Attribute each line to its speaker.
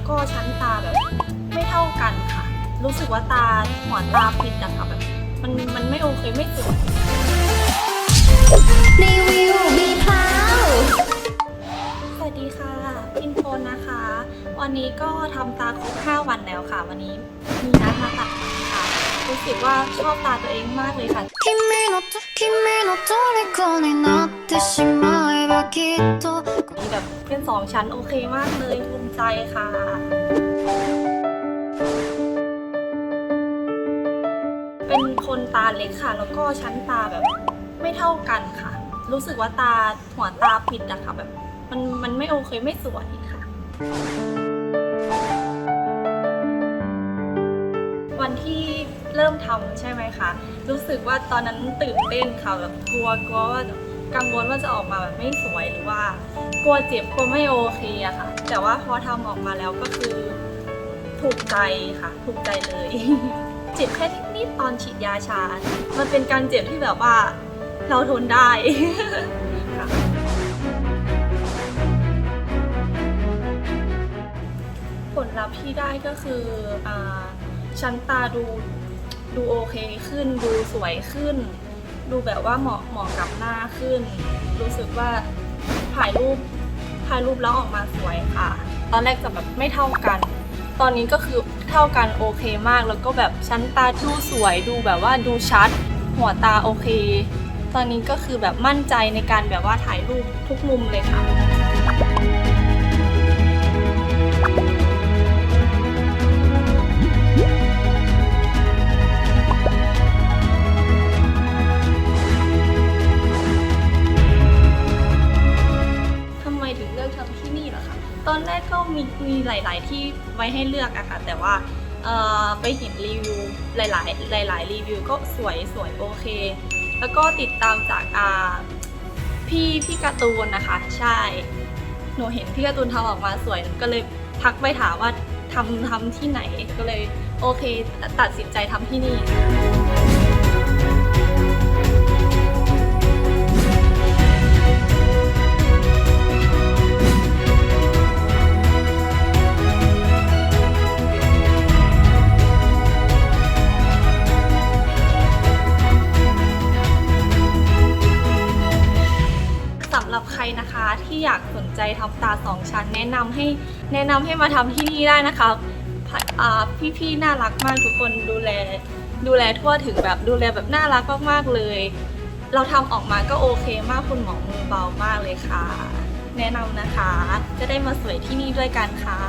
Speaker 1: แล้วก็ชั้นตาแบบไม่เท่ากันค่ะ รู้สึกว่าตาหัวตาปิดอะค่ะแบบมันมันไม่โอเคไม่สวย
Speaker 2: รีวิวมีพลาว
Speaker 1: สวัสดีค่ะพินโฟนนะคะ วันนี้ก็ทำตาครบ5วันแล้วค่ะ วันนี้มีนัดมาตัดฟันค่ะ รู้สึกว่าชอบตาตัวเองมากเลยค่ะ
Speaker 2: 君の君の虜になってしまえばきっと
Speaker 1: มี แบบเป็นสองชั้นโอเคมากเลยภูมิใจค่ะ เป็นคนตาเล็กค่ะ แล้วก็ชั้นตาแบบไม่เท่ากันค่ะ รู้สึกว่าตาหัวตาปิดอะค่ะแบบมันมันไม่โอเคไม่สวยค่ะ วันที่เริ่มทำใช่ไหมคะ รู้สึกว่าตอนนั้นตื่นเต้นค่ะแบบกลัวกลัวว่า กังวลว่าจะออกมาแบบไม่สวยหรือว่ากลัวเจ็บกลัวไม่โอเคอะค่ะ แต่ว่าพอทำออกมาแล้วก็คือ ถูกใจค่ะ ถูกใจเลยเจ็บแค่นิดๆตอนฉีดยาชา มันเป็นการเจ็บที่แบบว่าเราทนได้ค่ะผลลัพธ์ที่ได้ก็คืออชั้นตาดูดูโอเคขึ้น ดูสวยขึ้น ดูแบบว่าเหมาะเหมาะกับหน้าขึ้น รู้สึกว่าถ่ายรูปถ่ายรูปแล้วออกมาสวยค่ะ ตอนแรกจะแบบไม่เท่ากัน ตอนนี้ก็คือเท่ากันโอเคมากแล้วก็แบบชั้นตาดูสวยดูแบบว่าดูชัด หัวตาโอเค ตอนนี้ก็คือแบบมั่นใจในการแบบว่าถ่ายรูปทุกมุมเลยค่ะ มีมีหลาย ๆ ที่ไว้ให้เลือกอะค่ะแต่ว่าไปเห็นรีวิวหลาย ๆ หลาย ๆ รีวิวก็สวยสวยโอเค แล้วก็ติดตามจากพี่พี่การ์ตูนนะคะ ใช่ หนูเห็นพี่การ์ตูนทำออกมาสวยหนูก็เลยทักไปถามว่าทำทำที่ไหนก็เลยโอเค ตัดสินใจทำที่นี่ รับใครนะคะที่อยากสนใจทำตาสองชั้น แนะนำให้แนะนำให้มาทำที่นี่ได้นะคะพี่พี่ๆน่ารักมากทุกคนดูแลดูแลทั่วถึงแบบดูแลแบบน่ารักมากๆเลย เราทำออกมาก็โอเคมากคุณหมอมือเบามากเลยค่ะ แนะนำนะคะ จะได้มาสวยที่นี่ด้วยกันค่ะ